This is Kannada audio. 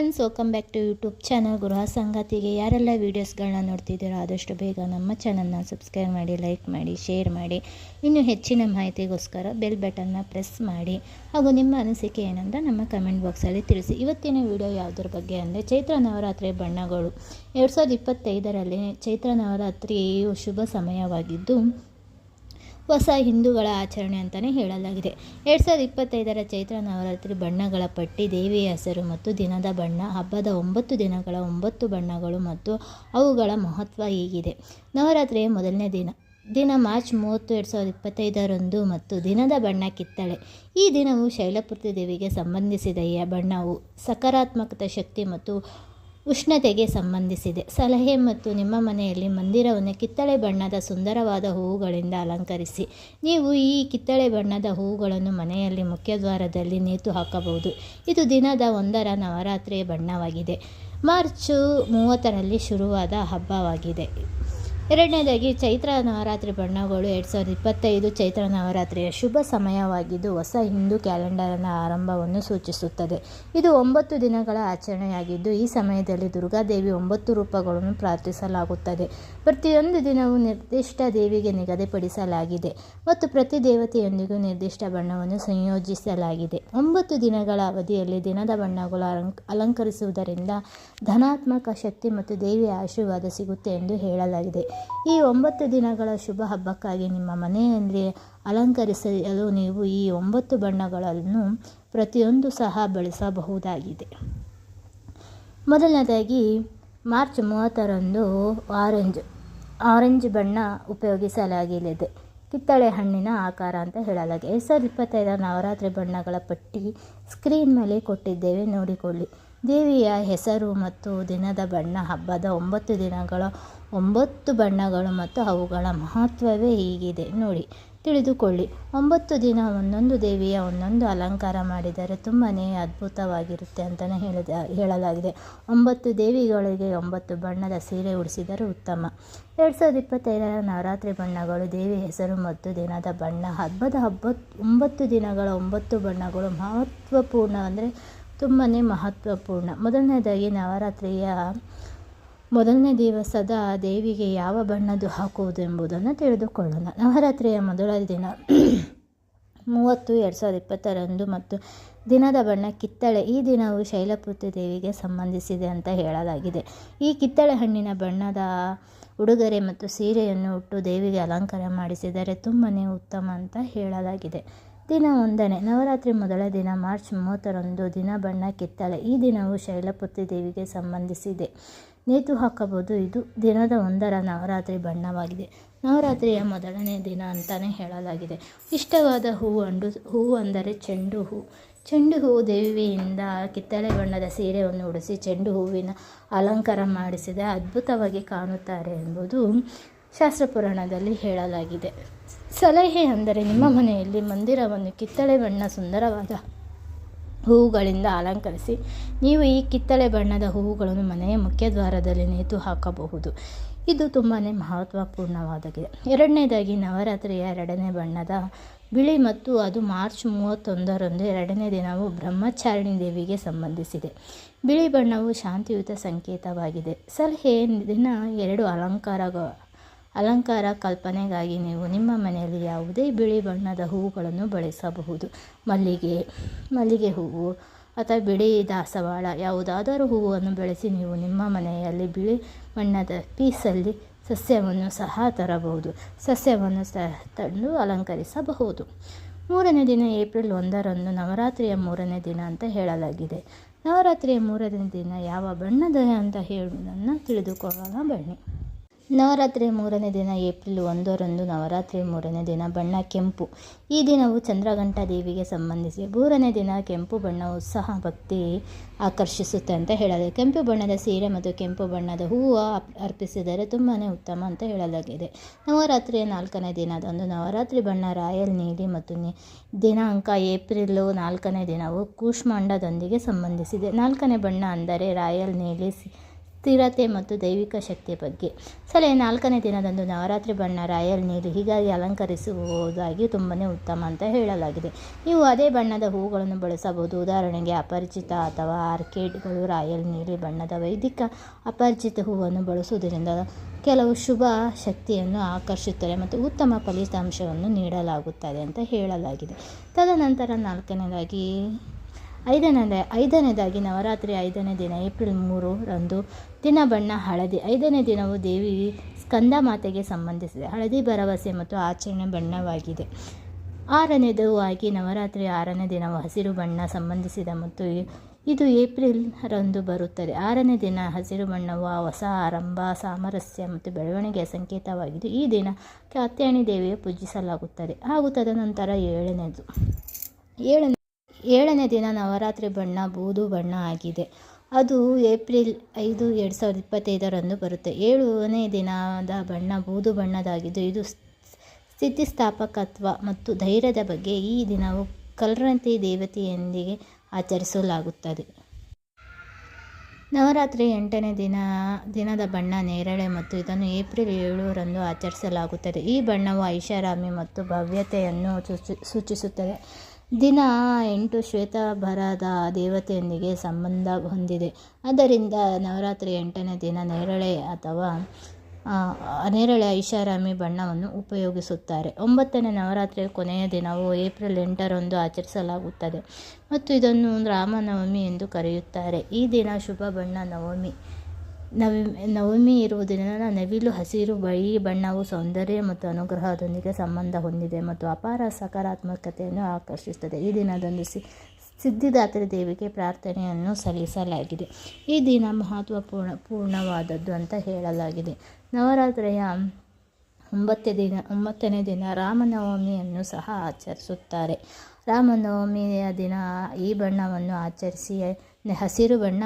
Friends welcome back to YouTube channel ಗೃಹ ಸಂಗಾತಿಗೆ ಯಾರೆಲ್ಲ ವೀಡಿಯೋಸ್ಗಳನ್ನ ನೋಡ್ತಿದ್ದೀರೋ ಆದಷ್ಟು ಬೇಗ ನಮ್ಮ ಚಾನಲ್ನ ಸಬ್ಸ್ಕ್ರೈಬ್ ಮಾಡಿ ಲೈಕ್ ಮಾಡಿ ಶೇರ್ ಮಾಡಿ. ಇನ್ನೂ ಹೆಚ್ಚಿನ ಮಾಹಿತಿಗೋಸ್ಕರ ಬೆಲ್ ಬಟನ್ನ ಪ್ರೆಸ್ ಮಾಡಿ. ಹಾಗೂ ನಿಮ್ಮ ಅನಿಸಿಕೆ ಏನಂತ ನಮ್ಮ ಕಮೆಂಟ್ ಬಾಕ್ಸಲ್ಲಿ ತಿಳಿಸಿ. ಇವತ್ತಿನ ವಿಡಿಯೋ ಯಾವುದ್ರ ಬಗ್ಗೆ ಅಂದರೆ ಚೈತ್ರ ನವರಾತ್ರಿ ಬಣ್ಣಗಳು. ಎರಡು ಸಾವಿರದ ಇಪ್ಪತ್ತೈದರಲ್ಲಿ ಚೈತ್ರ ನವರಾತ್ರಿಯು ಶುಭ ಸಮಯವಾಗಿದ್ದು ಹೊಸ ಹಿಂದೂಗಳ ಆಚರಣೆ ಅಂತಲೇ ಹೇಳಲಾಗಿದೆ. ಎರಡು ಸಾವಿರದ ಇಪ್ಪತ್ತೈದರ ಚೈತ್ರ ನವರಾತ್ರಿ ಬಣ್ಣಗಳ ಪಟ್ಟಿ, ದೇವಿಯ ಹೆಸರು ಮತ್ತು ದಿನದ ಬಣ್ಣ, ಹಬ್ಬದ ಒಂಬತ್ತು ದಿನಗಳ ಒಂಬತ್ತು ಬಣ್ಣಗಳು ಮತ್ತು ಅವುಗಳ ಮಹತ್ವ ಹೀಗಿದೆ. ನವರಾತ್ರಿಯ ಮೊದಲನೇ ದಿನ ದಿನ ಮಾರ್ಚ್ ಮೂವತ್ತು ಎರಡು ಸಾವಿರದ ಇಪ್ಪತ್ತೈದರಂದು ಮತ್ತು ದಿನದ ಬಣ್ಣ ಕಿತ್ತಳೆ. ಈ ದಿನವು ಶೈಲಪೂರ್ತಿ ದೇವಿಗೆ ಸಂಬಂಧಿಸಿದ ಬಣ್ಣವು ಸಕಾರಾತ್ಮಕತೆ, ಶಕ್ತಿ ಮತ್ತು ಉಷ್ಣತೆಗೆ ಸಂಬಂಧಿಸಿದೆ. ಸಲಹೆ ಮತ್ತು ನಿಮ್ಮ ಮನೆಯಲ್ಲಿ ಮಂದಿರವನ್ನು ಕಿತ್ತಳೆ ಬಣ್ಣದ ಸುಂದರವಾದ ಹೂವುಗಳಿಂದ ಅಲಂಕರಿಸಿ. ನೀವು ಈ ಕಿತ್ತಳೆ ಬಣ್ಣದ ಹೂವುಗಳನ್ನು ಮನೆಯಲ್ಲಿ ಮುಖ್ಯದ್ವಾರದಲ್ಲಿ ನೇತು ಹಾಕಬಹುದು. ಇದು ದಿನದ ಒಂದರ ನವರಾತ್ರಿಯ ಬಣ್ಣವಾಗಿದೆ. ಮಾರ್ಚು ಮೂವತ್ತರಲ್ಲಿ ಶುರುವಾದ ಹಬ್ಬವಾಗಿದೆ. ಎರಡನೇದಾಗಿ ಚೈತ್ರ ನವರಾತ್ರಿ ಬಣ್ಣಗಳು ಎರಡು ಸಾವಿರದ ಇಪ್ಪತ್ತೈದು ಚೈತ್ರ ನವರಾತ್ರಿಯ ಶುಭ ಸಮಯವಾಗಿದ್ದು ಹೊಸ ಹಿಂದೂ ಕ್ಯಾಲೆಂಡರ್ನ ಆರಂಭವನ್ನು ಸೂಚಿಸುತ್ತದೆ. ಇದು ಒಂಬತ್ತು ದಿನಗಳ ಆಚರಣೆಯಾಗಿದ್ದು ಈ ಸಮಯದಲ್ಲಿ ದುರ್ಗಾದೇವಿ ಒಂಬತ್ತು ರೂಪಗಳನ್ನು ಪ್ರಾರ್ಥಿಸಲಾಗುತ್ತದೆ. ಪ್ರತಿಯೊಂದು ದಿನವೂ ನಿರ್ದಿಷ್ಟ ದೇವಿಗೆ ನಿಗದಿಪಡಿಸಲಾಗಿದೆ ಮತ್ತು ಪ್ರತಿ ದೇವತೆಯೊಂದಿಗೂ ನಿರ್ದಿಷ್ಟ ಬಣ್ಣವನ್ನು ಸಂಯೋಜಿಸಲಾಗಿದೆ. ಒಂಬತ್ತು ದಿನಗಳ ಅವಧಿಯಲ್ಲಿ ದಿನದ ಬಣ್ಣಗಳು ಅಲಂಕ, ಅಲಂಕರಿಸುವುದರಿಂದ ಧನಾತ್ಮಕ ಶಕ್ತಿ ಮತ್ತು ದೇವಿಯ ಆಶೀರ್ವಾದ ಸಿಗುತ್ತೆ ಎಂದು ಹೇಳಲಾಗಿದೆ. ಈ ಒಂಬತ್ತು ದಿನಗಳ ಶುಭ ಹಬ್ಬಕ್ಕಾಗಿ ನಿಮ್ಮ ಮನೆಯಲ್ಲಿ ಅಲಂಕರಿಸಲು ನೀವು ಈ ಒಂಬತ್ತು ಬಣ್ಣಗಳನ್ನು ಪ್ರತಿಯೊಂದು ಸಹ ಬಳಸಬಹುದಾಗಿದೆ. ಮೊದಲನೇದಾಗಿ, ಮಾರ್ಚ್ ಮೂವತ್ತರಂದು ಆರೆಂಜ್ ಆರೆಂಜ್ ಬಣ್ಣ ಉಪಯೋಗಿಸಲಾಗಿದೆ ಕಿತ್ತಳೆ ಹಣ್ಣಿನ ಆಕಾರ ಅಂತ ಹೇಳಲಾಗಿದೆ. ಎರಡು ಸಾವಿರದ ಇಪ್ಪತ್ತೈದರ ನವರಾತ್ರಿ ಬಣ್ಣಗಳ ಪಟ್ಟಿ ಸ್ಕ್ರೀನ್ ಮೇಲೆ ಕೊಟ್ಟಿದ್ದೇವೆ, ನೋಡಿಕೊಳ್ಳಿ. ದೇವಿಯ ಹೆಸರು ಮತ್ತು ದಿನದ ಬಣ್ಣ, ಹಬ್ಬದ ಒಂಬತ್ತು ದಿನಗಳ, ಒಂಬತ್ತು ಬಣ್ಣಗಳು ಮತ್ತು ಅವುಗಳ ಮಹತ್ವವೇ ಹೀಗಿದೆ. ನೋಡಿ, ತಿಳಿದುಕೊಳ್ಳಿ. ಒಂಬತ್ತು ದಿನ ಒಂದೊಂದು ದೇವಿಯ ಒಂದೊಂದು ಅಲಂಕಾರ ಮಾಡಿದರೆ ತುಂಬಾ ಅದ್ಭುತವಾಗಿರುತ್ತೆ ಅಂತಲೇ ಹೇಳಿದ, ಹೇಳಲಾಗಿದೆ. ಒಂಬತ್ತು ದೇವಿಗಳಿಗೆ ಒಂಬತ್ತು ಬಣ್ಣದ ಸೀರೆ ಉಡಿಸಿದರೆ ಉತ್ತಮ. ಎರಡು ಸಾವಿರದ ಇಪ್ಪತ್ತೈದರ ನವರಾತ್ರಿ ಬಣ್ಣಗಳು ದೇವಿ ಹೆಸರು ಮತ್ತು ದಿನದ ಬಣ್ಣ, ಹಬ್ಬದ ಹಬ್ಬ, ಒಂಬತ್ತು ದಿನಗಳ ಒಂಬತ್ತು ಬಣ್ಣಗಳು ಮಹತ್ವಪೂರ್ಣ ಅಂದರೆ ತುಂಬಾ ಮಹತ್ವಪೂರ್ಣ. ಮೊದಲನೇದಾಗಿ ನವರಾತ್ರಿಯ ಮೊದಲನೇ ದಿವಸದ ದೇವಿಗೆ ಯಾವ ಬಣ್ಣದ್ದು ಹಾಕುವುದು ಎಂಬುದನ್ನು ತಿಳಿದುಕೊಳ್ಳೋಣ. ನವರಾತ್ರಿಯ ಮೊದಲ ದಿನ ಮೂವತ್ತು, ಎರಡು ಸಾವಿರದ ಇಪ್ಪತ್ತರಂದು ಮತ್ತು ದಿನದ ಬಣ್ಣ ಕಿತ್ತಳೆ. ಈ ದಿನವು ಶೈಲಪುತ್ರಿ ದೇವಿಗೆ ಸಂಬಂಧಿಸಿದೆ ಅಂತ ಹೇಳಲಾಗಿದೆ. ಈ ಕಿತ್ತಳೆ ಹಣ್ಣಿನ ಬಣ್ಣದ ಉಡುಗೊರೆ ಮತ್ತು ಸೀರೆಯನ್ನು ಉಟ್ಟು ದೇವಿಗೆ ಅಲಂಕಾರ ಮಾಡಿಸಿದರೆ ತುಂಬನೇ ಉತ್ತಮ ಅಂತ ಹೇಳಲಾಗಿದೆ. ದಿನ ಒಂದನೇ ನವರಾತ್ರಿ ಮೊದಲ ದಿನ ಮಾರ್ಚ್ ಮೂವತ್ತರಂದು ದಿನ ಬಣ್ಣ ಕಿತ್ತಳೆ. ಈ ದಿನವು ಶೈಲಪುತ್ರಿ ದೇವಿಗೆ ಸಂಬಂಧಿಸಿದೆ. ನೇತು ಹಾಕಬಹುದು. ಇದು ದಿನದ ಒಂದರ ನವರಾತ್ರಿ ಬಣ್ಣವಾಗಿದೆ. ನವರಾತ್ರಿಯ ಮೊದಲನೇ ದಿನ ಅಂತಲೇ ಹೇಳಲಾಗಿದೆ. ಇಷ್ಟವಾದ ಹೂವು ಅಂಡು, ಹೂವು ಅಂದರೆ ಚೆಂಡು ಹೂ. ಚೆಂಡು ಹೂವು ದೇವಿಯಿಂದ ಕಿತ್ತಳೆ ಬಣ್ಣದ ಸೀರೆಯನ್ನು ಉಡಿಸಿ ಚೆಂಡು ಹೂವಿನ ಅಲಂಕಾರ ಮಾಡಿಸಿದೆ ಅದ್ಭುತವಾಗಿ ಕಾಣುತ್ತಾರೆ ಎಂಬುದು ಶಾಸ್ತ್ರ ಪುರಾಣದಲ್ಲಿ ಹೇಳಲಾಗಿದೆ. ಸಲಹೆ ಅಂದರೆ ನಿಮ್ಮ ಮನೆಯಲ್ಲಿ ಮಂದಿರವನ್ನು ಕಿತ್ತಳೆ ಬಣ್ಣ ಸುಂದರವಾದ ಹೂವುಗಳಿಂದ ಅಲಂಕರಿಸಿ, ನೀವು ಈ ಕಿತ್ತಳೆ ಬಣ್ಣದ ಹೂವುಗಳನ್ನು ಮನೆಯ ಮುಖ್ಯದ್ವಾರದಲ್ಲಿ ನೇತು ಹಾಕಬಹುದು. ಇದು ತುಂಬಾ ಮಹತ್ವಪೂರ್ಣವಾಗಿದೆ ಎರಡನೇದಾಗಿ, ನವರಾತ್ರಿಯ ಎರಡನೇ ಬಣ್ಣದ ಬಿಳಿ ಮತ್ತು ಅದು ಮಾರ್ಚ್ ಮೂವತ್ತೊಂದರಂದು ಎರಡನೇ ದಿನವು ಬ್ರಹ್ಮಚಾರಿಣಿ ದೇವಿಗೆ ಸಂಬಂಧಿಸಿದೆ. ಬಿಳಿ ಬಣ್ಣವು ಶಾಂತಿಯುತ ಸಂಕೇತವಾಗಿದೆ. ಸಲಹೆ ದಿನ ಎರಡು ಅಲಂಕಾರ ಅಲಂಕಾರ ಕಲ್ಪನೆಗಾಗಿ ನೀವು ನಿಮ್ಮ ಮನೆಯಲ್ಲಿ ಯಾವುದೇ ಬಿಳಿ ಬಣ್ಣದ ಹೂವುಗಳನ್ನು ಬಳಸಬಹುದು. ಮಲ್ಲಿಗೆ ಮಲ್ಲಿಗೆ ಹೂವು ಅಥವಾ ಬಿಳಿ ದಾಸವಾಳ, ಯಾವುದಾದರೂ ಹೂವನ್ನು ಬೆಳೆಸಿ ನೀವು ನಿಮ್ಮ ಮನೆಯಲ್ಲಿ ಬಿಳಿ ಬಣ್ಣದ ಪೀಸಲ್ಲಿ ಸಸ್ಯವನ್ನು ಸಹ ತರಬಹುದು. ಸಸ್ಯವನ್ನು ಸಹ ತಂದು ಅಲಂಕರಿಸಬಹುದು. ಮೂರನೇ ದಿನ ಏಪ್ರಿಲ್ ಒಂದರಂದು ನವರಾತ್ರಿಯ ಮೂರನೇ ದಿನ ಅಂತ ಹೇಳಲಾಗಿದೆ. ನವರಾತ್ರಿಯ ಮೂರನೇ ದಿನ ಯಾವ ಬಣ್ಣದ ಅಂತ ಹೇಳುವುದನ್ನು ತಿಳಿದುಕೊಳ್ಳೋಣ ಬನ್ನಿ. ನವರಾತ್ರಿ ಮೂರನೇ ದಿನ ಏಪ್ರಿಲ್ ಒಂದರಂದು ನವರಾತ್ರಿ ಮೂರನೇ ದಿನ ಬಣ್ಣ ಕೆಂಪು. ಈ ದಿನವು ಚಂದ್ರಘಂಟಾ ದೇವಿಗೆ ಸಂಬಂಧಿಸಿ ಮೂರನೇ ದಿನ ಕೆಂಪು ಬಣ್ಣ ಉತ್ಸಾಹ ಭಕ್ತಿ ಆಕರ್ಷಿಸುತ್ತೆ ಅಂತ ಹೇಳಲಾಗಿದೆ. ಕೆಂಪು ಬಣ್ಣದ ಸೀರೆ ಮತ್ತು ಕೆಂಪು ಬಣ್ಣದ ಹೂವು ಅರ್ಪಿಸಿದರೆ ತುಂಬಾ ಉತ್ತಮ ಅಂತ ಹೇಳಲಾಗಿದೆ. ನವರಾತ್ರಿಯ ನಾಲ್ಕನೇ ದಿನದಂದು ನವರಾತ್ರಿ ಬಣ್ಣ ರಾಯಲ್ ನೀಲಿ ಮತ್ತು ದಿನಾಂಕ ಏಪ್ರಿಲ್ ನಾಲ್ಕನೇ ದಿನವು ಕೂಷ್ಮಾಂಡದೊಂದಿಗೆ ಸಂಬಂಧಿಸಿದೆ. ನಾಲ್ಕನೇ ಬಣ್ಣ ಅಂದರೆ ರಾಯಲ್ ನೀಲಿ ಸ್ಥಿರತೆ ಮತ್ತು ದೈವಿಕ ಶಕ್ತಿಯ ಬಗ್ಗೆ. ಸಲಹೆ ನಾಲ್ಕನೇ ದಿನದಂದು ನವರಾತ್ರಿ ಬಣ್ಣ ರಾಯಲ್ ನೀಲಿ ಹೀಗಾಗಿ ಅಲಂಕರಿಸುವುದಾಗಿ ತುಂಬಾ ಉತ್ತಮ ಅಂತ ಹೇಳಲಾಗಿದೆ. ನೀವು ಅದೇ ಬಣ್ಣದ ಹೂಗಳನ್ನು ಬಳಸಬಹುದು. ಉದಾಹರಣೆಗೆ ಅಪರಿಚಿತ ಅಥವಾ ಆರ್ಕಿಡ್ಗಳು ರಾಯಲ್ ನೀಲಿ ಬಣ್ಣದ ವೈದಿಕ ಅಪರಿಚಿತ ಹೂವನ್ನು ಬಳಸುವುದರಿಂದ ಕೆಲವು ಶುಭ ಶಕ್ತಿಯನ್ನು ಆಕರ್ಷಿಸುತ್ತದೆ ಮತ್ತು ಉತ್ತಮ ಫಲಿತಾಂಶವನ್ನು ನೀಡಲಾಗುತ್ತದೆ ಅಂತ ಹೇಳಲಾಗಿದೆ. ತದನಂತರ ನಾಲ್ಕನೇದಾಗಿ ಐದನೇ ಐದನೇದಾಗಿ ನವರಾತ್ರಿ ಐದನೇ ದಿನ, ಏಪ್ರಿಲ್ ಮೂರರಂದು ದಿನ ಬಣ್ಣ ಹಳದಿ. ಐದನೇ ದಿನವು ದೇವಿ ಸ್ಕಂದ ಮಾತೆಗೆ ಸಂಬಂಧಿಸಿದೆ. ಹಳದಿ ಭರವಸೆ ಮತ್ತು ಆಚರಣೆ ಬಣ್ಣವಾಗಿದೆ. ಆರನೇದು ಆಗಿ ನವರಾತ್ರಿ ಆರನೇ ದಿನವು ಹಸಿರು ಬಣ್ಣ ಸಂಬಂಧಿಸಿದ ಮತ್ತು ಇದು ಏಪ್ರಿಲ್ ರಂದು ಬರುತ್ತದೆ. ಆರನೇ ದಿನ ಹಸಿರು ಬಣ್ಣವು ಹೊಸ ಆರಂಭ, ಸಾಮರಸ್ಯ ಮತ್ತು ಬೆಳವಣಿಗೆಯ ಸಂಕೇತವಾಗಿದ್ದು, ಈ ದಿನ ಕಾತ್ಯಾಣಿ ದೇವಿಯ ಪೂಜಿಸಲಾಗುತ್ತದೆ. ಹಾಗೂ ತದನಂತರ ಏಳನೇದು. ಏಳನೇ ಏಳನೇ ದಿನ ನವರಾತ್ರಿ ಬಣ್ಣ, ಬೂದು ಬಣ್ಣ ಆಗಿದೆ. ಅದು ಏಪ್ರಿಲ್ ಐದು ಎರಡು ಸಾವಿರದ ಇಪ್ಪತ್ತೈದರಂದು ಬರುತ್ತೆ. ಏಳನೇ ದಿನದ ಬಣ್ಣ, ಬೂದು ಬಣ್ಣದಾಗಿದ್ದು, ಇದು ಸ್ಥಿತಿಸ್ಥಾಪಕತ್ವ ಮತ್ತು ಧೈರ್ಯದ ಬಗ್ಗೆ ಈ ದಿನವು ಕಲ್ರಂತಿ ದೇವತೆಯೊಂದಿಗೆ ಆಚರಿಸಲಾಗುತ್ತದೆ. ನವರಾತ್ರಿ ಎಂಟನೇ ದಿನ, ದಿನದ ಬಣ್ಣ ನೇರಳೆ ಮತ್ತು ಇದನ್ನು ಏಪ್ರಿಲ್ ಏಳರಂದು ಆಚರಿಸಲಾಗುತ್ತದೆ. ಈ ಬಣ್ಣವು ಐಷಾರಾಮಿ ಮತ್ತು ಭವ್ಯತೆಯನ್ನು ಸೂಚಿ, ಸೂಚಿಸುತ್ತದೆ. ದಿನ ಎಂಟು ಶ್ವೇತಭರದ ದೇವತೆಯೊಂದಿಗೆ ಸಂಬಂಧ ಹೊಂದಿದೆ. ಆದ್ದರಿಂದ ನವರಾತ್ರಿ ಎಂಟನೇ ದಿನ ನೇರಳೆ ಅಥವಾ ನೇರಳೆ ಐಷಾರಾಮಿ ಬಣ್ಣವನ್ನು ಉಪಯೋಗಿಸುತ್ತಾರೆ. ಒಂಬತ್ತನೇ ನವರಾತ್ರಿಯ ಕೊನೆಯ ದಿನವು ಏಪ್ರಿಲ್ ಎಂಟರಂದು ಆಚರಿಸಲಾಗುತ್ತದೆ. ಮತ್ತು ಇದನ್ನು ರಾಮನವಮಿ ಎಂದು ಕರೆಯುತ್ತಾರೆ. ಈ ದಿನ ಶುಭ ಬಣ್ಣ ನವಮಿ. ನವಿ ನವಮಿ ಇರುವುದರಿಂದ ನವಿಲು, ಹಸಿರು, ಬಿಳಿ ಬಣ್ಣವು ಸೌಂದರ್ಯ ಮತ್ತು ಅನುಗ್ರಹದೊಂದಿಗೆ ಸಂಬಂಧ ಹೊಂದಿದೆ ಮತ್ತು ಅಪಾರ ಸಕಾರಾತ್ಮಕತೆಯನ್ನು ಆಕರ್ಷಿಸುತ್ತದೆ. ಈ ದಿನದಂದು ಸಿ, ಸಿದ್ಧಿದಾತ್ರಿ ದೇವಿಗೆ ಪ್ರಾರ್ಥನೆಯನ್ನು ಸಲ್ಲಿಸಲಾಗಿದೆ. ಈ ದಿನ ಮಹತ್ವಪೂರ್ಣ, ಪೂರ್ಣವಾದದ್ದು ಅಂತ ಹೇಳಲಾಗಿದೆ. ನವರಾತ್ರಿಯ ಒಂಬತ್ತನೇ ದಿನ ಒಂಬತ್ತನೇ ದಿನ ರಾಮನವಮಿಯನ್ನು ಸಹ ಆಚರಿಸುತ್ತಾರೆ. ರಾಮನವಮಿಯ ದಿನ ಈ ಬಣ್ಣವನ್ನು ಆಚರಿಸಿ ಹಸಿರು ಬಣ್ಣ